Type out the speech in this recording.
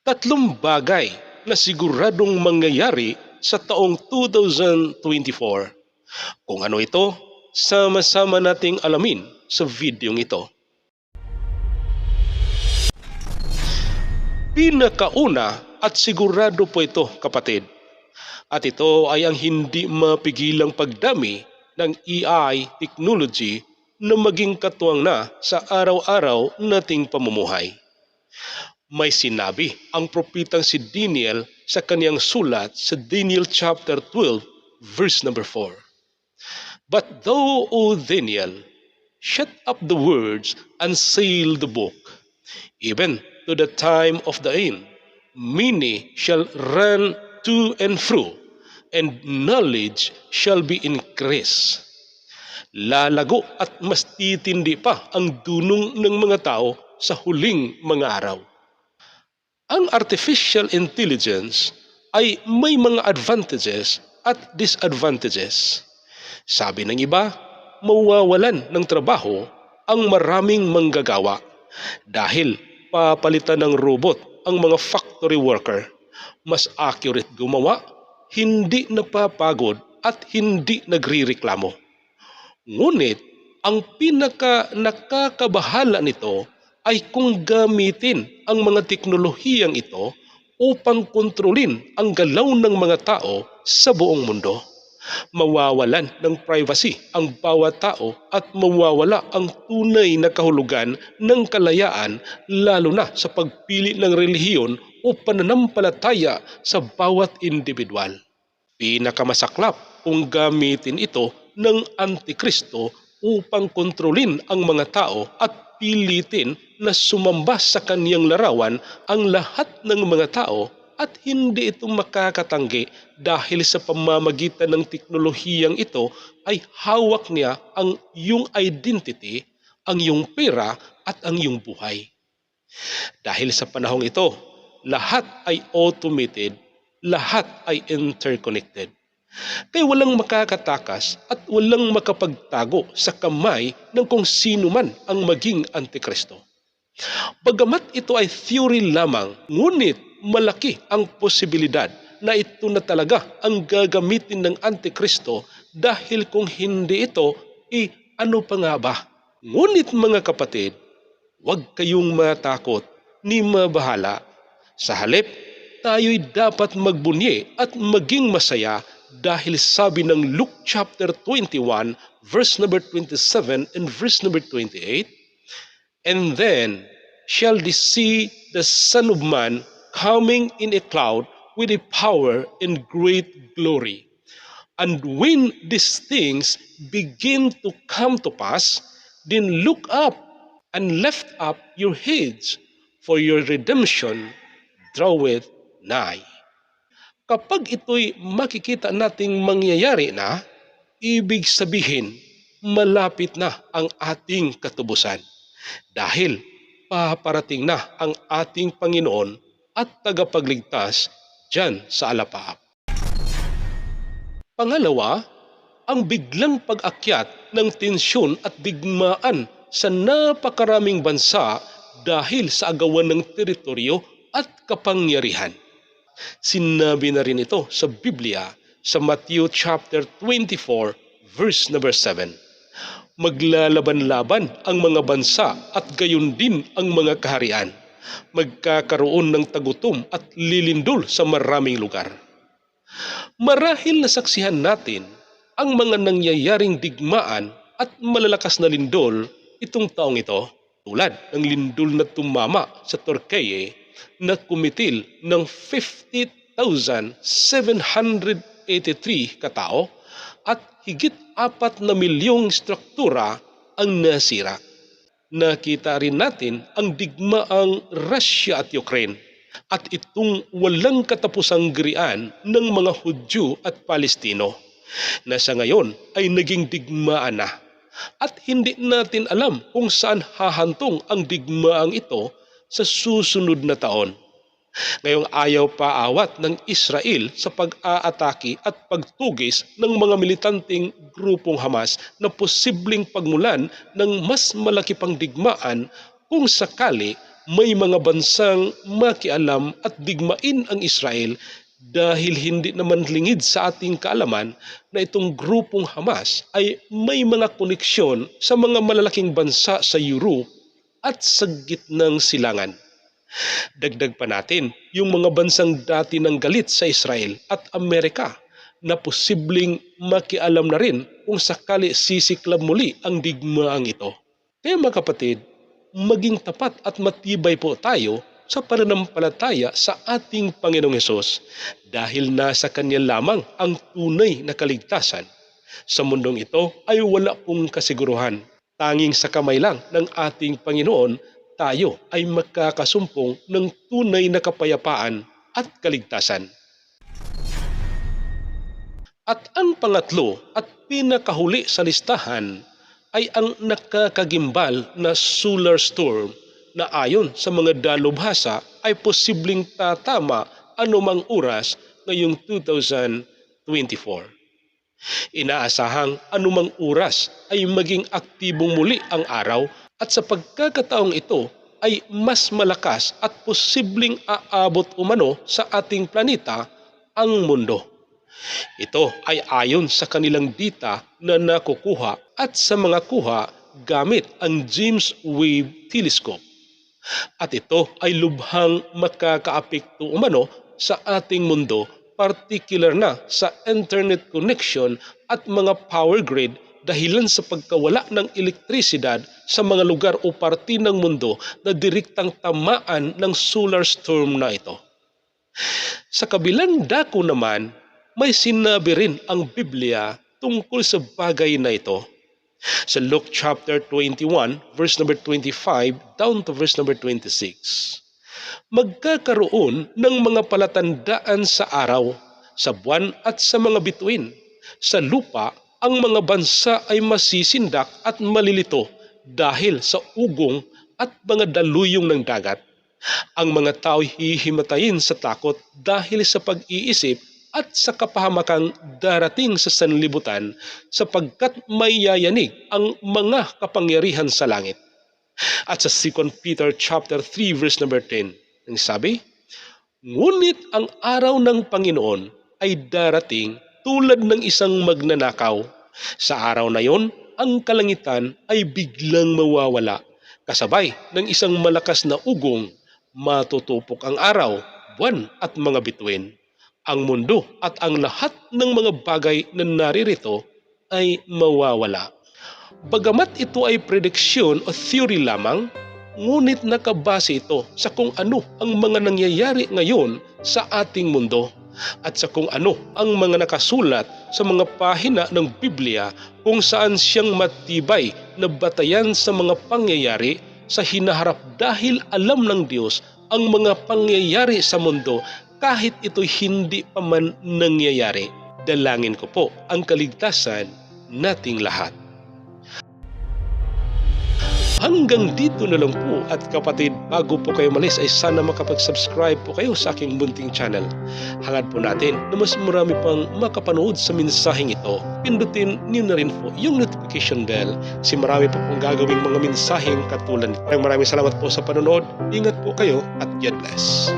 Tatlong bagay na siguradong mangyayari sa taong 2024. Kung ano ito, sama-sama nating alamin sa videong ito. Pinakauna at sigurado po ito kapatid. At ito ay ang hindi mapigilang pagdami ng AI technology na maging katuwang na sa araw-araw nating pamumuhay. May sinabi ang propitang si Daniel sa kaniyang sulat sa Daniel chapter 12 verse number 4. But thou, O Daniel, shut up the words and seal the book, even to the time of the end. Many shall run to and fro, and knowledge shall be increased. Lalago at mas titindi pa ang dunong ng mga tao sa huling mga araw. Ang artificial intelligence ay may mga advantages at disadvantages. Sabi ng iba, mawawalan ng trabaho ang maraming manggagawa dahil papalitan ng robot ang mga factory worker. Mas accurate gumawa, hindi napapagod at hindi nagrireklamo. Ngunit ang pinaka nakakabahala nito ay kung gamitin ang mga teknolohiyang ito upang kontrolin ang galaw ng mga tao sa buong mundo. Mawawalan ng privacy ang bawat tao at mawawala ang tunay na kahulugan ng kalayaan lalo na sa pagpili ng relihiyon o pananampalataya sa bawat individual. Pinakamasaklap kung gamitin ito ng Antikristo upang kontrolin ang mga tao at pilitin na sumamba sa kaniyang larawan ang lahat ng mga tao at hindi ito makakatanggi dahil sa pamamagitan ng teknolohiyang ito ay hawak niya ang iyong identity, ang iyong pera at ang iyong buhay. Dahil sa panahong ito, lahat ay automated, lahat ay interconnected. Kaya walang makakatakas at walang makapagtago sa kamay ng kung sino man ang maging antikristo. Bagamat ito ay theory lamang, ngunit malaki ang posibilidad na ito na talaga ang gagamitin ng Antikristo dahil kung hindi ito, eh ano pa nga ba? Ngunit mga kapatid, huwag kayong matakot ni mabahala. Sa halip, tayo'y dapat magbunyi at maging masaya dahil sabi ng Luke chapter 21 verse number 27 and verse number 28, And then shall they see the Son of Man coming in a cloud with a power and great glory. And when these things begin to come to pass, then look up and lift up your heads, for your redemption draweth nigh. Kapag ito'y makikita nating mangyayari na, ibig sabihin, malapit na ang ating katubusan. Dahil paparating na ang ating Panginoon at tagapagligtas dyan sa alapaap. Pangalawa, ang biglang pag-akyat ng tensyon at digmaan sa napakaraming bansa dahil sa agawan ng teritoryo at kapangyarihan. Sinabi na rin ito sa Biblia sa Matthew chapter 24 verse number 7. Maglalaban-laban ang mga bansa at gayon din ang mga kaharian. Magkakaroon ng tagutom at lilindol sa maraming lugar. Marahil nasaksihan natin ang mga nangyayaring digmaan at malalakas na lindol itong taong ito tulad ng lindol na tumama sa Torquay na kumitil ng 50,783 katao at higit apat na milyong struktura ang nasira. Nakita rin natin ang digmaang Russia at Ukraine at itong walang katapusang girian ng mga Hudyo at Palestino na sa ngayon ay naging digmaan na at hindi natin alam kung saan hahantong ang digmaang ito sa susunod na taon. Ngayong ayaw paawat ng Israel sa pag-aatake at pagtugis ng mga militanteng grupong Hamas na posibleng pagmulan ng mas malaki pang digmaan kung sakali may mga bansang makialam at digmain ang Israel dahil hindi naman lingid sa ating kaalaman na itong grupong Hamas ay may mga koneksyon sa mga malalaking bansa sa Europe at sa gitnang silangan. Dagdag pa natin yung mga bansang dati ng galit sa Israel at Amerika na posibleng makialam na rin kung sakali sisiklab muli ang digmaang ito. Kaya mga kapatid, maging tapat at matibay po tayo sa pananampalataya sa ating Panginoong Hesus dahil nasa Kanya lamang ang tunay na kaligtasan. Sa mundong ito ay wala pong kasiguruhan. Tanging sa kamay lang ng ating Panginoon, tayo ay makakasumpong ng tunay na kapayapaan at kaligtasan. At ang pangatlo at pinakahuli sa listahan ay ang nakakagimbal na solar storm na ayon sa mga dalubhasa ay posibleng tatama anumang oras ngayong 2024. Inaasahang anumang oras ay maging aktibong muli ang araw at sa pagkakataong ito ay mas malakas at posibleng aabot umano sa ating planeta ang mundo. Ito ay ayon sa kanilang dita na nakukuha at sa mga kuha gamit ang James Webb Telescope. At ito ay lubhang makakaapekto umano sa ating mundo, particular na sa internet connection at mga power grid dahilan sa pagkawala ng elektrisidad sa mga lugar o parte ng mundo na direktang tamaan ng solar storm na ito. Sa kabilang dako naman, may sinabi rin ang Biblia tungkol sa bagay na ito. Sa Luke chapter 21, verse number 25 down to verse number 26. Magkakaroon ng mga palatandaan sa araw, sa buwan at sa mga bituin. Sa lupa, ang mga bansa ay masisindak at malilito dahil sa ugong at mga daluyong ng dagat. Ang mga tao hihimatayin sa takot dahil sa pag-iisip at sa kapahamakang darating sa sanlibutan sapagkat may yayanig ang mga kapangyarihan sa langit. At sa 2 Peter chapter 3 verse number 10, ang sabi, Ngunit ang araw ng Panginoon ay darating tulad ng isang magnanakaw. Sa araw na yon, ang kalangitan ay biglang mawawala. Kasabay ng isang malakas na ugong, matutupok ang araw, buwan at mga bituin ang mundo at ang lahat ng mga bagay na naririto ay mawawala. Bagamat ito ay prediksyon o theory lamang, ngunit nakabase ito sa kung ano ang mga nangyayari ngayon sa ating mundo at sa kung ano ang mga nakasulat sa mga pahina ng Biblia kung saan siyang matibay na batayan sa mga pangyayari sa hinaharap dahil alam ng Diyos ang mga pangyayari sa mundo kahit ito hindi pa man nangyayari. Dalangin ko po ang kaligtasan nating lahat. Hanggang dito na lang po at kapatid, bago po kayo malis ay sana makapag-subscribe po kayo sa aking munting channel. Hangad po natin na mas marami pang makapanood sa mensaheng ito. Pindutin niyo na rin po yung notification bell kasi marami po pong gagawing mga mensaheng katulad. Maraming maraming salamat po sa panonood. Ingat po kayo at God bless.